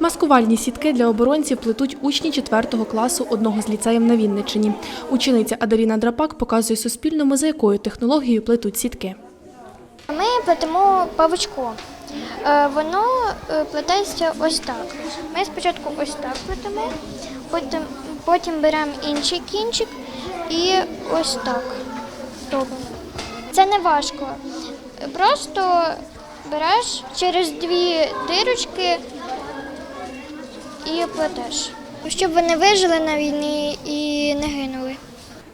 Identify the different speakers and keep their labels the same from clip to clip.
Speaker 1: Маскувальні сітки для оборонців плетуть учні 4 класу одного з ліцеїв на Вінниччині. Учениця Аделіна Драпак показує Суспільному, за якою технологією плетуть сітки.
Speaker 2: Ми плетемо павучко. Е, Воно е, плететься ось так. Ми спочатку ось так плетемо, потім, потім беремо інший кінчик і ось так. Це не важко. Просто береш через дві дирочки і платеж, Щоб вони вижили на війні і не гинули.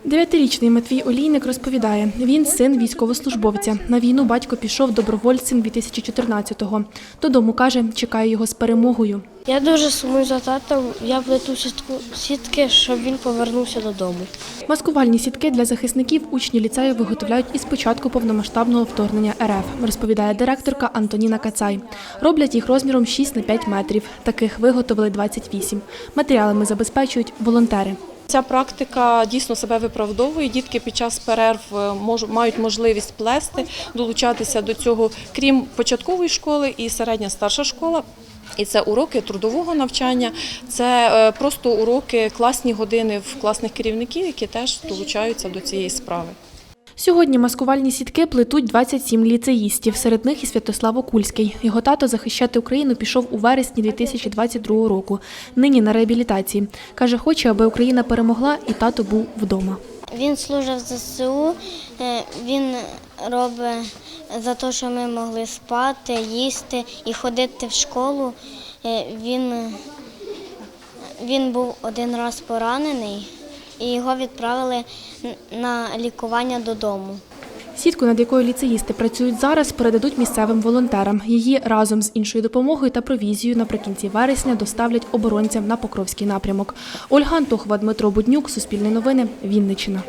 Speaker 1: Дев'ятирічний Матвій Олійник розповідає, він син військовослужбовця. На війну батько пішов добровольцем 2014-го. Додому каже, чекає його з перемогою.
Speaker 3: Я дуже сумую за татом. Я плету сітку сітки, щоб він повернувся додому.
Speaker 1: Маскувальні сітки для захисників учні ліцею виготовляють із початку повномасштабного вторгнення РФ, розповідає директорка Антоніна Кацай. Роблять їх розміром 6 на 5 метрів. Таких виготовили 28. Матеріалами забезпечують волонтери.
Speaker 4: Ця практика дійсно себе виправдовує. Дітки під час перерв е, мають можливість плести, долучатися до цього, крім початкової школи і середня старша школа. І це уроки трудового навчання, це е, просто уроки, класні години в класних керівників, які теж долучаються до цієї справи.
Speaker 1: Сьогодні маскувальні сітки плетуть 27 ліцеїстів. Серед них і Святослав Окульський. Його тато захищати Україну пішов у вересні 2022 року. Нині на реабілітації. Каже, хоче, аби Україна перемогла, і тато був вдома.
Speaker 3: Він служив ЗСУ, е, він робить за те, що ми могли спати, їсти і ходити в школу. Е, Він, він був один раз поранений і його відправили на лікування додому.
Speaker 1: Сітку, над якою ліцеїсти працюють зараз, передадуть місцевим волонтерам. Її разом з іншою допомогою та провізією наприкінці вересня доставлять оборонцям на Покровський напрямок. Ольга Антохова, Дмитро Буднюк, Суспільне новини, Вінниччина.